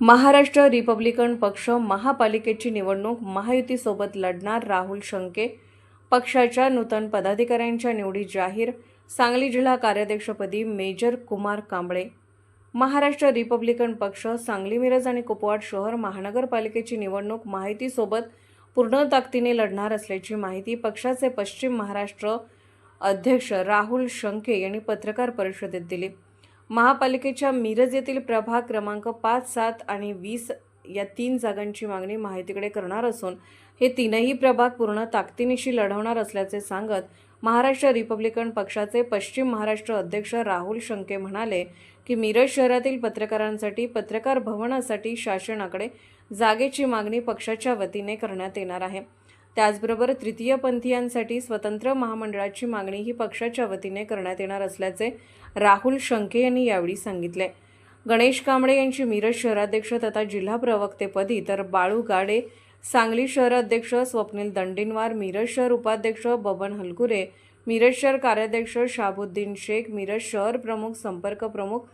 Maharashtra Republican पक्ष महापालिकेची निवडणूक महायुतीसोबत लढणार राहुल शंके. पक्षाच्या नूतन पदाधिकाऱ्यांच्या निवडी जाहीर. सांगली जिल्हा कार्याध्यक्षपदी मेजर कुमार कांबळे. महाराष्ट्र रिपब्लिकन पक्ष सांगली मिरज आणि कुपवाड शहर महानगरपालिकेची निवडणूक माहितीसोबत पूर्ण ताकदीने लढणार असल्याची माहिती पक्षाचे पश्चिम महाराष्ट्र अध्यक्ष राहुल शंके यांनी पत्रकार परिषदेत दिली. महापालिकेच्या मिरज येथील प्रभाग क्रमांक पाच सात आणि वीस या तीन जागांची मागणी माहितीकडे करणार असून हे तीनही प्रभाग पूर्ण ताकदीनिशी लढवणार असल्याचे सांगत महाराष्ट्र रिपब्लिकन पक्षाचे पश्चिम महाराष्ट्र अध्यक्ष राहुल शंके म्हणाले की मिरज शहरातील पत्रकारांसाठी पत्रकार भवनासाठी शासनाकडे जागेची मागणी पक्षाच्या वतीने करण्यात येणार आहे. त्याचबरोबर तृतीयपंथीयांसाठी स्वतंत्र महामंडळाची मागणीही पक्षाच्या वतीने करण्यात येणार असल्याचे राहुल शंके यांनी यावेळी सांगितले. गणेश कांबळे यांची मिरज शहराध्यक्ष तथा जिल्हा प्रवक्तेपदी तर बाळू गाडे सांगली शहर अध्यक्ष स्वप्नील दंडिनवार मिरज शहर उपाध्यक्ष बबन हलकुरे मिरज शहर कार्याध्यक्ष शाबुद्दीन शेख मिरज शहर प्रमुख संपर्क प्रमुख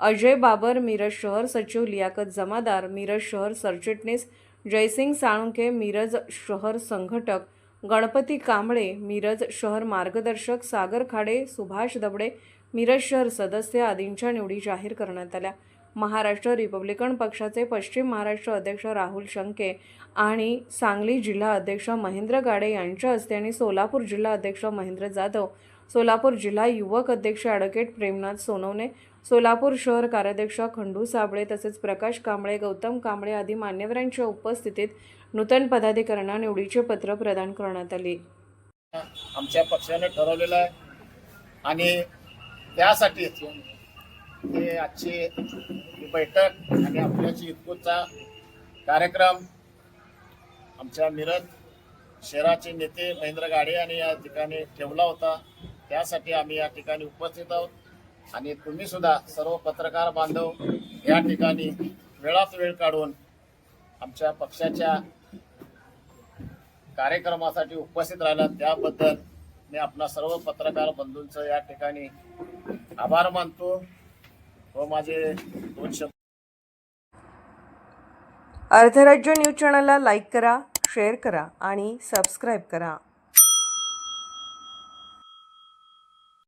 अजय बाबर मिरज शहर सचिव लियाकत जमादार मिरज शहर सरचिटणीस जयसिंग साळुंखे मिरज शहर संघटक गणपती कांबळे मिरज शहर मार्गदर्शक सागर खाडे सुभाष दबडे मिरज शहर सदस्य आदींच्या निवडी जाहीर करण्यात आल्या. महाराष्ट्र रिपब्लिकन पक्षाचे पश्चिम महाराष्ट्र अध्यक्ष राहुल शंके आणि सांगली जिल्हा अध्यक्ष महेंद्र गाडे यांच्या हस्ते आणि सोलापूर जिल्हा अध्यक्ष महेंद्र जाधव सोलापूर जिल्हा युवक अध्यक्ष ॲडव्होकेट प्रेमनाथ सोनवणे सोलापूर शहर कार्याध्यक्ष खंडू साबळे तसेच प्रकाश कांबळे गौतम कांबळे आदी मान्यवरांच्या उपस्थितीत नूतन पदाधिकाऱ्यांना निवडीचे पत्र प्रदान करण्यात आले. आमच्या पक्षाने ठरवलेलं आहे. आणि त्यासाठी हे आजची बैठक आणि आपल्याची इतकूचा कार्यक्रम आमच्या मिरज शहराचे नेते महेंद्र गाडे यांनी या ठिकाणी ठेवला होता. त्यासाठी आम्ही या ठिकाणी उपस्थित आहोत. आणि तुम्ही सुद्धा सर्व पत्रकार बांधव या ठिकाणी वेळात वेळ काढून आमच्या पक्षाच्या कार्यक्रमासाठी उपस्थित राहिला. त्याबद्दल मी आपणा सर्व पत्रकार बंधूंचं या ठिकाणी आभार मानतो व माझे दोन शब्द अर्धराज्य न्यूज चॅनलला लाईक करा शेअर करा आणि सबस्क्राईब करा.